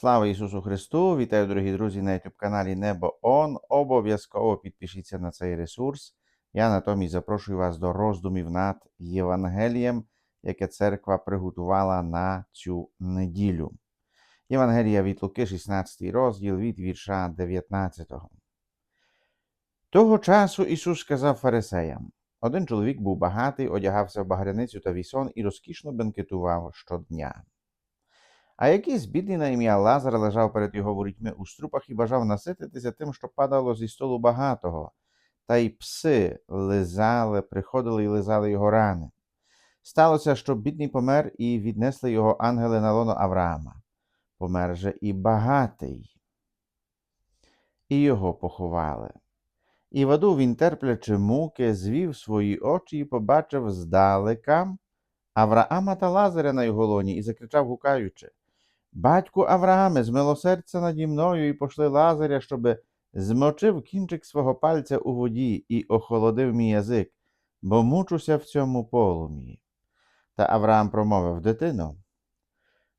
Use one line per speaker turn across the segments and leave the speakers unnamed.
Слава Ісусу Христу! Вітаю, дорогі друзі, на youtube каналі Небо Он. Обов'язково підпишіться на цей ресурс. Я натомість запрошую вас до роздумів над Євангелієм, яке церква приготувала на цю неділю. Євангелія від Луки, 16 розділ від вірша 19. Того часу Ісус сказав фарисеям: один чоловік був багатий, одягався в багряницю та вісон і розкішно бенкетував щодня. А якийсь бідний на ім'я Лазар лежав перед його ворітьми у струпах і бажав насититися тим, що падало зі столу багатого, та й пси лизали, приходили і лизали його рани. Сталося, що бідний помер, і віднесли його ангели на лоно Авраама. Помер же і багатий, і його поховали. І в аду він, терплячи муки, звів свої очі і побачив здалека Авраама та Лазаря на його лоні і закричав, гукаючи Батьку Аврааме, змилосердься наді мною і пошли Лазаря, щоби змочив кінчик свого пальця у воді і охолодив мій язик, бо мучуся в цьому полум'ї. Та Авраам промовив дитино.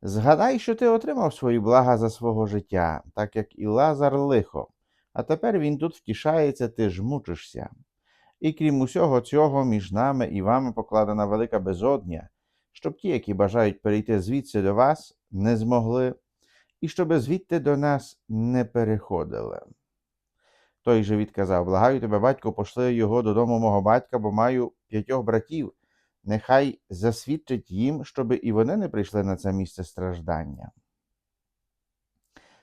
Згадай, що ти отримав свої блага за свого життя, так як і Лазар лихо, а тепер він тут втішається, ти ж мучишся. І крім усього цього, між нами і вами покладена велика безодня, щоб ті, які бажають перейти звідси до вас, не змогли, і щоби звідти до нас не переходили. Той же відказав Благаю тебе, батько, пошли його додому мого батька, бо маю п'ятьох братів. Нехай засвідчить їм, щоби і вони не прийшли на це місце страждання.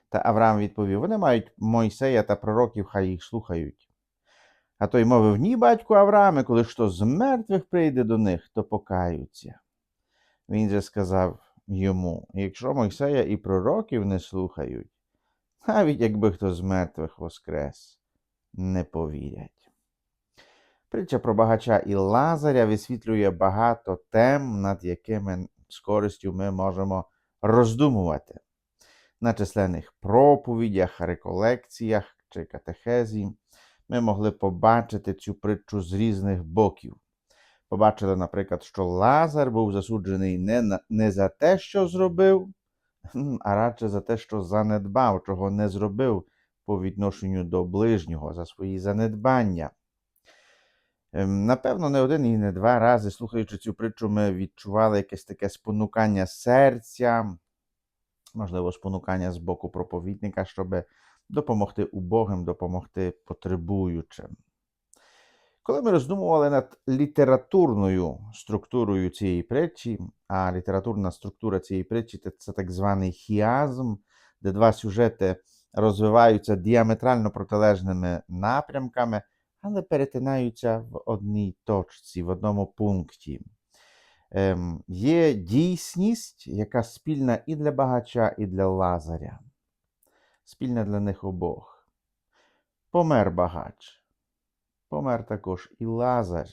Та Авраам відповів: Вони мають Мойсея та пророків, хай їх слухають. А той мовив: Ні, батьку Аврааме, коли що з мертвих прийде до них, то покаються. Він же сказав йому: Якщо Мойсея і пророків не слухають, навіть якби хто з мертвих воскрес, не повірять. Притча про багача і Лазаря висвітлює багато тем, над якими з користю ми можемо роздумувати. На численних проповідях, реколекціях чи катехезі ми могли побачити цю притчу з різних боків. Побачили, наприклад, що Лазар був засуджений не, на, не за те, що зробив, а радше за те, що занедбав, чого не зробив по відношенню до ближнього за свої занедбання. Ем, Напевно, не один і не два рази, слухаючи цю притчу, ми відчували якесь таке спонукання серця, можливо, спонукання з боку проповідника, щоб допомогти убогим, допомогти потребуючим. Коли ми роздумували над літературною структурою цієї притчі, а літературна структура цієї притчі це так званий хіазм, де два сюжети розвиваються діаметрально протилежними напрямками, але перетинаються в одній точці, в одному пункті. Ем, Є дійсність, яка спільна і для багача, і для Лазаря. Спільна для них обох. Помер багач. Помер також і Лазар.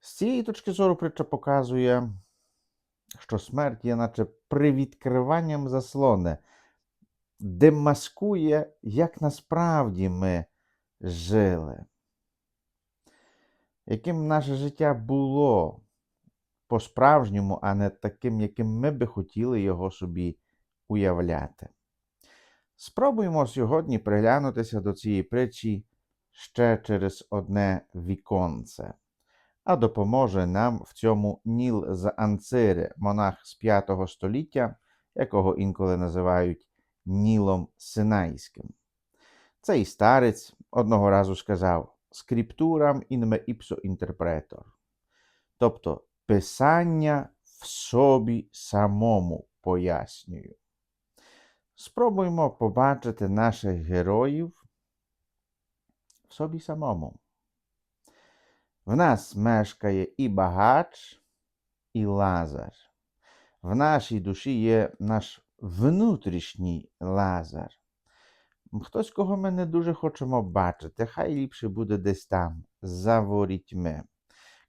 З цієї точки зору притча показує, що смерть є наче привідкриванням заслони, демаскує, як насправді ми жили. Яким наше життя було по-справжньому, а не таким, яким ми би хотіли його собі уявляти. Спробуємо сьогодні приглянутися до цієї притчі ще через одне віконце, а допоможе нам в цьому Ніл з Анцири, монах з 5 століття, якого інколи називають Нілом Синайським. Цей старець одного разу сказав скриптурам інме іпсо інтерпретор, тобто писання в собі самому пояснюю. Спробуємо побачити наших героїв собі самому. В нас мешкає і багач, і лазар. В нашій душі є наш внутрішній лазар. Хтось, кого ми не дуже хочемо бачити, хай ліпше буде десь там, за ворітьми,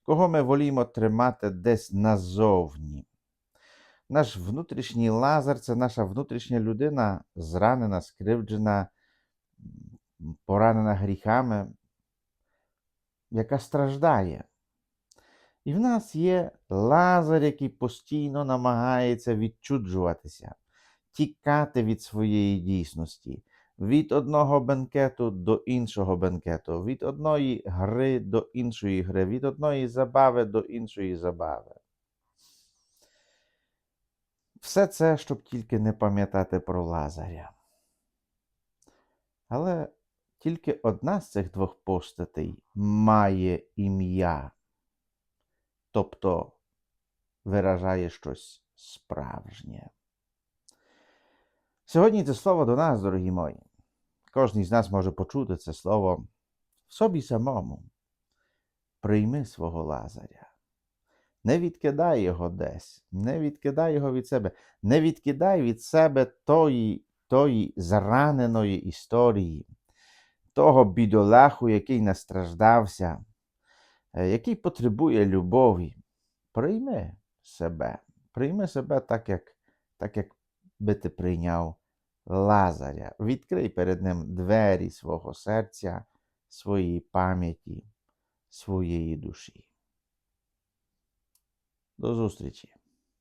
кого ми волімо тримати десь назовні. Наш внутрішній лазар це наша внутрішня людина, зранена, скривджена, поранена гріхами, яка страждає. І в нас є лазар, який постійно намагається відчуджуватися, тікати від своєї дійсності, від одного бенкету до іншого бенкету, від одної гри до іншої гри, від одної забави до іншої забави. Все це, щоб тільки не пам'ятати про Лазаря. Але тільки одна з цих двох постатей має ім'я, тобто виражає щось справжнє. Сьогодні це слово до нас, дорогі мої. Кожен з нас може почути це слово в собі самому. Прийми свого Лазаря. Не відкидай його десь, не відкидай його від себе, не відкидай від себе тої, тої зраненої історії, того бідолаху, який настраждався, е, який потребує любові. Прийми себе, прийми себе так, як, так, як би ти прийняв Лазаря. Відкрий перед ним двері свого серця, своєї пам'яті, своєї душі. До зустрічі!